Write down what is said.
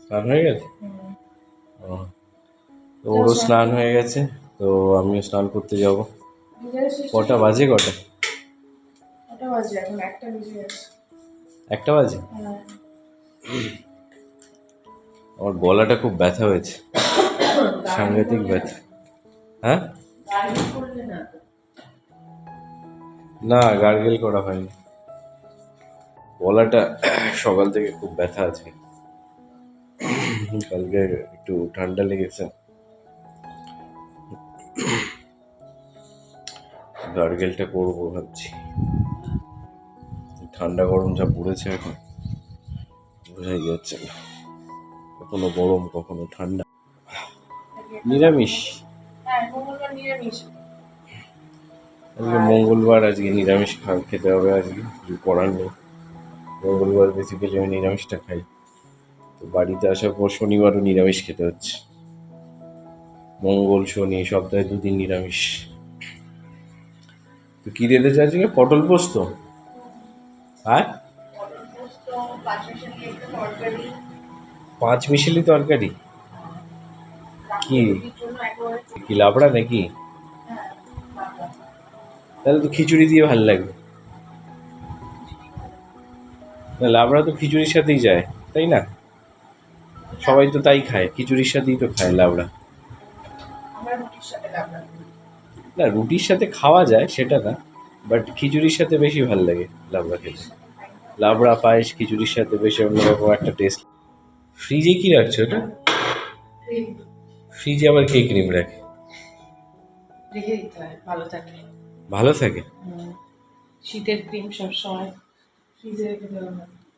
স্নান হয়ে গেছে? ও। তো ওরও স্নান হয়ে গেছে তো আমিও স্নান করতে যাব। কটা বাজে কটা? ওটা বাজে এখন? একটা বেজে গেছে। একটা বাজে? হ্যাঁ। আমার গলাটা খুব ব্যথা হয়েছে। সাংঘাতিক ব্যথা। হ্যাঁ? না না গার্গেল করা হয়নি। গলাটা সকাল থেকে খুব ব্যথা আছে। কালকে একটু ঠান্ডা লেগেছে। গার্গেলটা করব ভাবছি। ঠান্ডা গরম যা পড়েছে এখন বোঝাই যাচ্ছে না। কখনো গরম কখনো ঠান্ডা। নিরামিষ? হ্যাঁ মঙ্গলবার আজকে মঙ্গলবার আজকে নিরামিষ খেতে হবে আজকে কিছু করার নেই। মঙ্গলবার বেসিক্যালি আমি নিরামিষটা খাই। তো বাড়িতে আসার পর শনিবারও নিরামিষ খেতে হচ্ছে। মঙ্গল, শনি সপ্তাহে দুদিন নিরামিষ। তো কী রেঁধেছে আজকে পটল পোস্ত? আর তরকারি পাঁচ মিশালি তরকারি। কি? কি লাবড়া নাকি? হ্যাঁ তাহলে তো খিচুড়ি দিয়ে ভালো লাগবে। না, লাবড়া তো খিচুড়ির সাথেই যায়, তাই না? সবাই তো তাই খায় খিচুড়ির সাথেই তো খায় লাবড়া না রুটির সাথে খাওয়া যায় সেটা না বাট খিচুড়ির সাথে বেশি ভালো লাগে লাবড়া খেতে। লাবড়া পায়েস খিচুড়ির সাথে বেশি অন্যরকম একটা টেস্ট ফ্রিজে কি রাখছো ওটা ফ্রিজে আবার কে ক্রিম রাখে? রেখে দিতে হয় ভালো থাকে। ভালো থাকে? শীতের ক্রিম সবসময়। ফ্রিজে রেখে দেওয়া হয়।